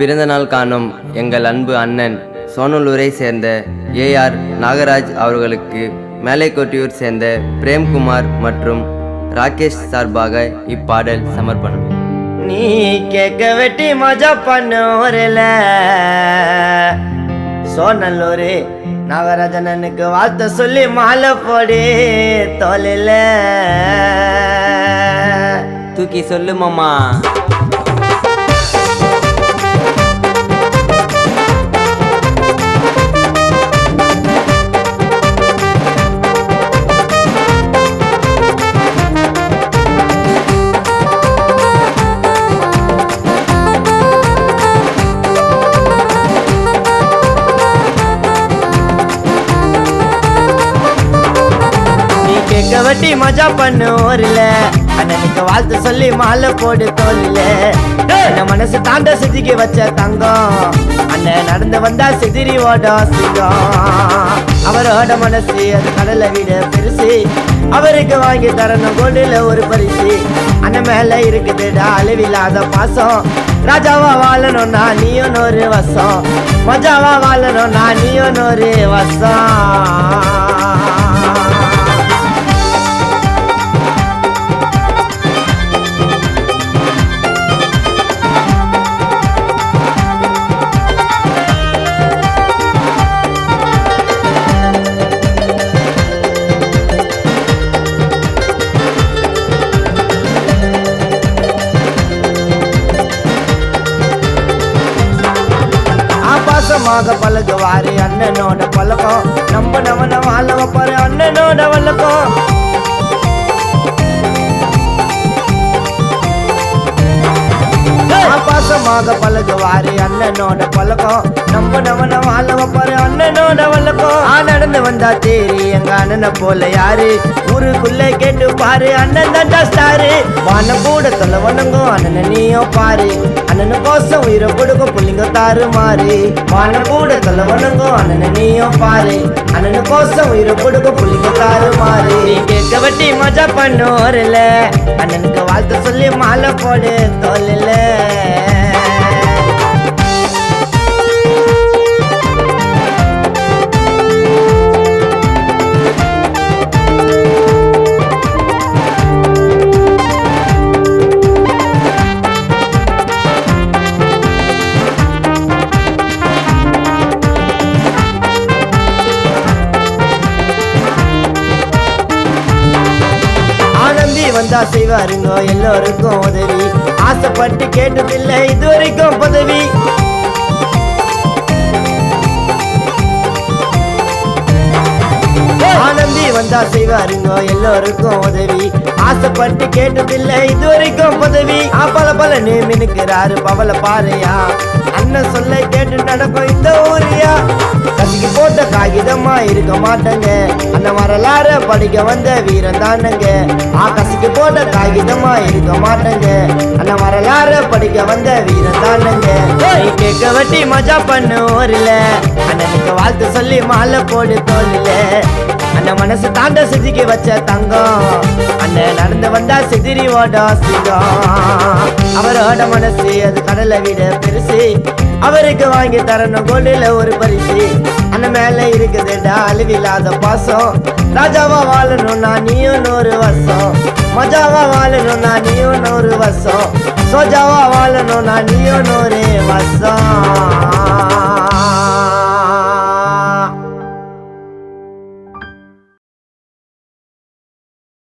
பிறந்தநாள் காணும் எங்கள் அன்பு அண்ணன் சோனலூரை சேர்ந்த ஏஆர் நாகராஜ் அவர்களுக்கு மேலைக்கோட்டியூர் சேர்ந்த பிரேம்குமார் மற்றும் ராகேஷ் சார்பாக இப்பாடல் சமர்ப்பணம். நீ கேக்க வெட்டி மஜா பண்ணூரில். சோனல்லூர் நாகராஜனனுக்கு வாழ்த்த சொல்லி மாலை போடி தோலில் தூக்கி சொல்லு வெட்டி மஜா பண்ணூரில் அண்ணனுக்கு வாழ்த்து சொல்லி மாலை போடு தோலில் என்ன மனசு தாண்ட சிதிக்கி வச்ச தங்கம். அண்ணன் நடந்து வந்தா சிதிரி ஓட சிங்கம். அவரோட மனசு அது கடலை விட பெருசு. அவருக்கு வாங்கி தரணும் கோல்டுல ஒரு பரிசு. அண்ணன் மேல இருக்குதுடா அளவில்லாத பாசம். ராஜாவா வாழணும்னா நீயும் நூறு வசம். மஜாவா வாழணும்னா நீயும் நூறு வசம். ஆபாசமாக பழகுவாரு அண்ணனோட பழக்கம். நம்ம நவன வாழ வைப்பாரு அண்ணனோட வழக்கம். பாசமாக பழகுவாரு அண்ணனோட பழக்கம். நம்ம நவன வாழ வைப்பாரு அண்ணனோட வழக்கம். ஆ நடந்து வந்தா தேரி எங்க அண்ணனை போல யாரு? ஊருக்குள்ள பாரு அண்ணன் தான் ஸ்டாரு வானம் கூட தொல்ல வணங்கும் அண்ணனை நீயும் பாரு. அண்ணனு கோசம் உயிரை கொடுக்கும் புள்ளிங்க தாறு மாறு. வானம் கூட தொல்ல வணங்கும் அண்ணனை நீயும் பாரு. அண்ணனு கோசம் உயிரை கொடுக்கும் புள்ளிங்க தாறு மாறு. நீ கேட்க வட்டி மஜா பண்ணோரில்ல அண்ணனுக்கு வாழ்த்து சொல்லி மாலை போடு தோல்ல ஆனந்தி வந்தா செய்வாருங்க எல்லோருக்கும் உதவி. ஆசைப்பட்டு கேட்டதில்லை இது வரைக்கும் பதவி ஆனந்தி வந்தா செய்வாருங்க எல்லோருக்கும் உதவி. ஆசைப்பட்டு கேட்டதில்லை இது வரைக்கும் பதவி பல பல நேமினுக்கிறாரு பவல பாறையா. என்ன சொல்ல கேட்டு நடக்கும் இந்த ஊரியா? கசிக்கு போட்ட காகிதமா இருக்க மாட்டேங்க. அந்த வரலாற படிக்க வந்த வீரன் தானங்க. ஆ கசிக்கு போட்ட காகிதமா இருக்க மாட்டேங்க. அந்த வரலாற படிக்க வந்த வீரன் தானங்க. கேட்க வட்டி மஜா பண்ணு ஊர்ல. அண்ணனுக்கு வாழ்த்து சொல்லி மாலை போடு தோல்ல அந்த மனசு தாண்ட சிதிக்கி வச்ச தங்கம். அந்த நடந்து வந்தா செதிரி ஓடா சிங்கம். அவரோட மனசு அது கடலை விட பெருசு. அவருக்கு வாங்கி தரணும் கோல்டுல ஒரு பரிசு. அண்ணன் மேல இருக்குதுடா அழிவில்லாத பாசம். ராஜாவா வாழணும்னா நீயும் நூறு வருஷம். மஜாவா வாழணும்னா நீயும் நூறு வருஷம். சோஜாவா வாழணும்னா நீயும் நூறு